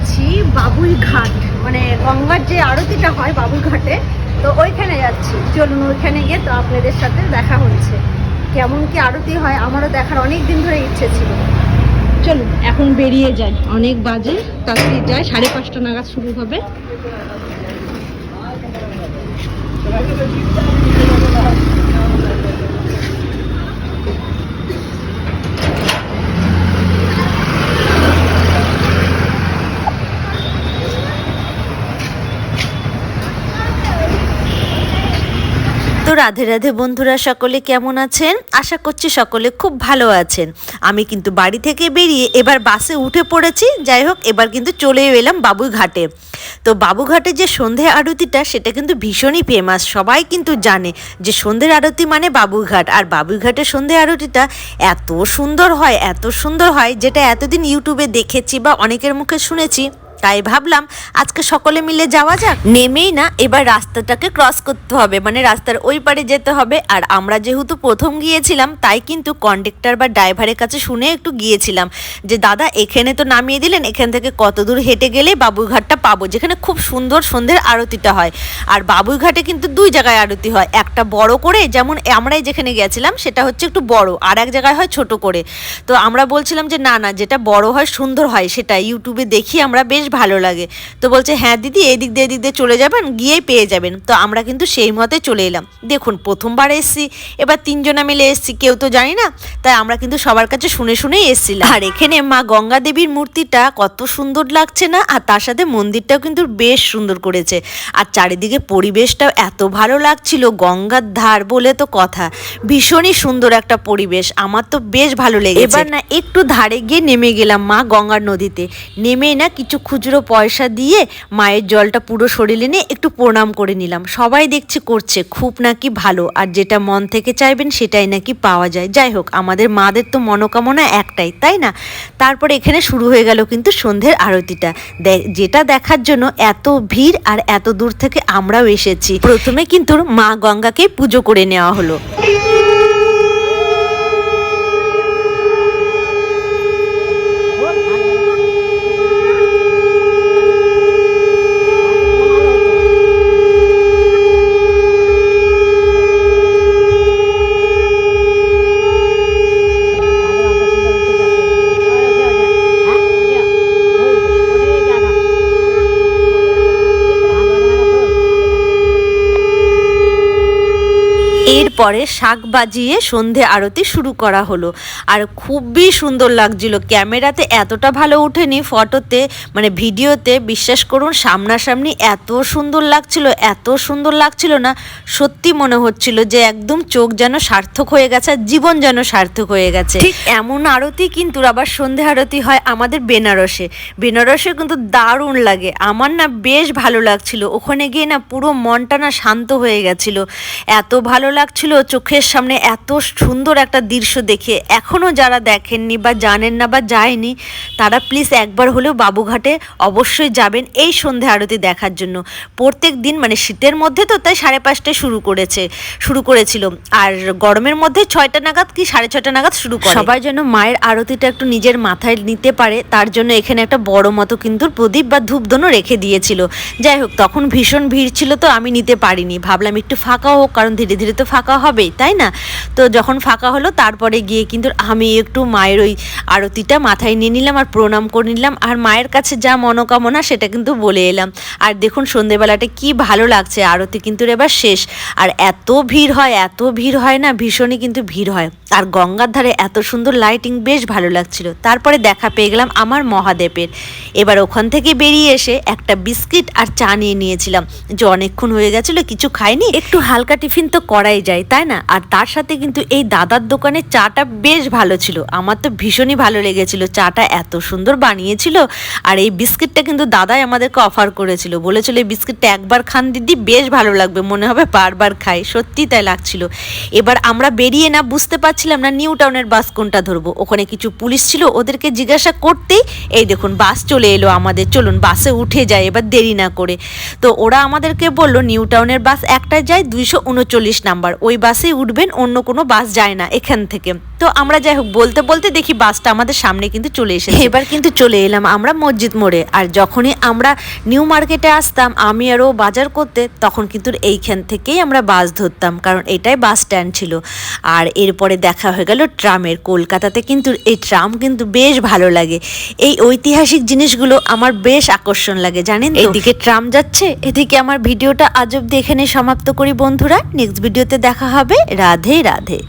যাচ্ছি বাবুই ঘাট। মানে গঙ্গার যে আরতিটা হয় বাবুই ঘাটে, তো ওইখানে যাচ্ছি। চলুন ওইখানে গিয়ে তো আপনাদের সাথে দেখা হচ্ছে। কেমন কি আরতি হয় আমারও দেখার অনেক দিন ধরে ইচ্ছে ছিল। চলুন, এখন বেরিয়ে যাই। অনেক বাজে, তাড়াতাড়ি যায় সাড়ে পাঁচটা নাগাদ শুরু হবে। রাধে রাধে বন্ধুরা, সকলে কেমন আছেন? আশা করছি সকলে খুব ভালো আছেন। আমি কিন্তু বাড়ি থেকে বেরিয়ে এবার বাসে উঠে পড়েছি। যাই হোক, এবার কিন্তু চলেও এলাম বাবুঘাটে তো বাবুঘাটে যে সন্ধে আরতিটা, সেটা কিন্তু ভীষণই ফেমাস সবাই কিন্তু জানে যে সন্ধ্যের আরতি মানে বাবুঘাট আর বাবুঘাটের সন্ধে আরতিটা এত সুন্দর হয়, এত সুন্দর হয়, যেটা এতদিন ইউটিউবে দেখেছি বা অনেকের মুখে শুনেছি। তাই ভাবলাম আজকে সকলে মিলে যাওয়া যাক। নেমেই না, এবার রাস্তাটাকে ক্রস করতে হবে মানে রাস্তার ওই পারে যেতে হবে। আর আমরা যেহেতু প্রথম গিয়েছিলাম, তাই কিন্তু কন্ডাক্টর বা ড্রাইভারের কাছে শুনে একটু গিয়েছিলাম যে, দাদা, এখানে তো নামিয়ে দিলেন, এখান থেকে কত দূর হেঁটে গেলে বাবুঘাটটা পাবো। যেখানে খুব সুন্দর সন্ধ্যের আরতিটা হয়। আর বাবুঘাটে কিন্তু দুই জায়গায় আরতি হয়, একটা বড় করে, যেমন আমরাই যেখানে গেছিলাম সেটা হচ্ছে একটু বড়, আর এক জায়গায় হয় ছোট করে। তো আমরা বলছিলাম যে, না না, যেটা বড় হয়, সুন্দর হয় সেটা ইউটিউবে দেখি আমরা, বেশ ভালো লাগে। তো বলছে হ্যাঁ দিদি, এদিক দিয়ে এদিক দিয়ে চলে যাবেন, গিয়েই পেয়ে যাবেন। তো আমরা কিন্তু সেই মতে চলে এলাম। দেখুন, প্রথমবার এসছি, এবার তিনজনা মিলে এসছি, কেউ তো জানি না, তাই আমরা কিন্তু সবার কাছে শুনে শুনেই এসছিলাম। আর এখানে মা গঙ্গা দেবীর মূর্তিটা কত সুন্দর লাগছে না, আর তার সাথে মন্দিরটাও কিন্তু বেশ সুন্দর করেছে। আর চারিদিকে পরিবেশটাও এত ভালো লাগছিল, গঙ্গার ধার বলে তো কথা। ভীষণই সুন্দর একটা পরিবেশ, আমার তো বেশ ভালো লেগেছে। এবার না একটু ধারে গিয়ে নেমে গেলাম মা গঙ্গার নদীতে। নেমেই না কিছু খুচরো পয়সা দিয়ে মায়ের জলটা পুরো শরীরে নিয়ে একটু প্রণাম করে নিলাম। সবাই দেখছে করছে, খুব নাকি ভালো। আর যেটা মন থেকে চাইবেন সেটাই নাকি পাওয়া যায়। যাই হোক, আমাদের মাদের তো মনোকামনা একটাই, তাই না? তারপরে এখানে শুরু হয়ে গেল কিন্তু সন্ধ্যের আরতিটা। যেটা দেখার জন্য এত ভিড় আর এত দূর থেকে আমরাও এসেছি। প্রথমে কিন্তু মা গঙ্গাকে পুজো করে নেওয়া হলো। এরপরে শাক বাজিয়ে সন্ধে আরতি শুরু করা হলো। আর খুবই সুন্দর লাগছিল। ক্যামেরাতে এতটা ভালো ওঠেনি, ফটোতে মানে ভিডিওতে। বিশ্বাস করুন, সামনাসামনি এত সুন্দর লাগছিল, এত সুন্দর লাগছিল না। সত্যি মনে হচ্ছিল যে একদম চোখ যেন সার্থক হয়ে গেছে জীবন যেন সার্থক হয়ে গেছে। এমন আরতি কিন্তু আবার সন্ধে আরতি হয় আমাদের বেনারসে। বেনারসে কিন্তু দারুণ লাগে। আমার না বেশ ভালো লাগছিল। ওখানে গিয়ে না পুরো মনটা না শান্ত হয়ে গেছিল। এত ভালো লাগছিল চোখের সামনে এত সুন্দর একটা দৃশ্য দেখে। এখনও যারা দেখেননি বা জানেন না বা যায়নি, তারা প্লিজ একবার হলেও বাবুঘাটে অবশ্যই যাবেন এই সন্ধে আরতি দেখার জন্য। প্রত্যেক দিন মানে শীতের মধ্যে তো তাই সাড়ে পাঁচটায় শুরু করেছে, শুরু করেছিল। আর গরমের মধ্যে ছয়টা নাগাদ কি সাড়ে ছয়টা নাগাদ শুরু করে? সবাই যেন মায়ের আরতিটা একটু নিজের মাথায় নিতে পারে, তার জন্য এখানে একটা বড় মতো কিন্তু প্রদীপ বা ধূপধনও রেখে দিয়েছিল। যাই হোক, তখন ভীষণ ভিড় ছিল তো আমি নিতে পারিনি। ভাবলাম একটু ফাঁকা হোক, কারণ ধীরে ধীরে তো ফাঁকা হবেই তাই না? তো যখন ফাঁকা হলো, তারপরে গিয়ে কিন্তু আমি একটু মায়ের ওই আরতিটা মাথায় নিয়ে নিলাম আর প্রণাম করে নিলাম। আর মায়ের কাছে যা মনোকামনা, সেটা কিন্তু বলে এলাম। আর দেখুন, সন্ধেবেলাটা কি ভালো লাগছে, আরতি কিন্তু এবার শেষ। আর এত ভিড় হয়, এত ভিড় হয় না, ভীষণই কিন্তু ভিড় হয়। আর গঙ্গার ধারে এত সুন্দর লাইটিং বেশ ভালো লাগছিল। তারপরে দেখা পেয়ে গেলাম আমার মহাদেবের। এবার ওখান থেকে বেরিয়ে এসে একটা বিস্কিট আর চা নিয়ে নিয়েছিলাম। যে অনেকক্ষণ হয়ে গেছিল, কিছু খাইনি। একটু হালকা টিফিন তো করাই যায় তাই না? আর তার সাথে কিন্তু এই দাদার দোকানে চাটা বেশ ভালো ছিল। আমার তো ভীষণই ভালো লেগেছিল। চাটা এত সুন্দর বানিয়েছিল আর এই বিস্কিটটা কিন্তু দাদাই আমাদেরকে অফার করেছিল। বলেছিল, এই বিস্কিটটা একবার খান দিদি, বেশ ভালো লাগবে। মনে হবে বারবার খাই। সত্যি তাই লাগছিল। এবার আমরা বেরিয়ে না, বুঝতে পারছিলাম না নিউ টাউনের বাস কোনটা ধরবো। ওখানে কিছু পুলিশ ছিল, ওদেরকে জিজ্ঞাসা করতেই এই দেখুন, বাস চলে এলো আমাদের। চলুন, বাসে উঠে যায় এবার দেরি না করে। তো ওরা আমাদেরকে বলল, নিউ টাউনের বাস একটা যায় দুইশো উনচল্লিশ নাম্বার ওই বাসেই উঠবেন অন্য কোনো বাস যায় না এখান থেকে। তো আমরা যাই হোক বলতে বলতে দেখি বাসটা আমাদের সামনে কিন্তু চলে এসেছে। এবার কিন্তু চলে এলাম আমরা মসজিদ মোড়ে আর যখনই আমরা নিউ মার্কেটে আসতাম আমি আরও বাজার করতে তখন কিন্তু এইখান থেকেই আমরা বাস ধরতাম কারণ এটাই বাস স্ট্যান্ড ছিল। আর এরপরে দেখা হয়ে গেল ট্রামের কলকাতাতে কিন্তু এই ট্রাম কিন্তু বেশ ভালো লাগে। এই ঐতিহাসিক জিনিসগুলো আমার বেশ আকর্ষণ লাগে জানেন এদিকে ট্রাম যাচ্ছে এদিকে আমার ভিডিওটা আজ অব্দি এখানে সমাপ্ত করি বন্ধুরা। নেক্সট ভিডিওতে দেখা হবে। রাধে রাধে।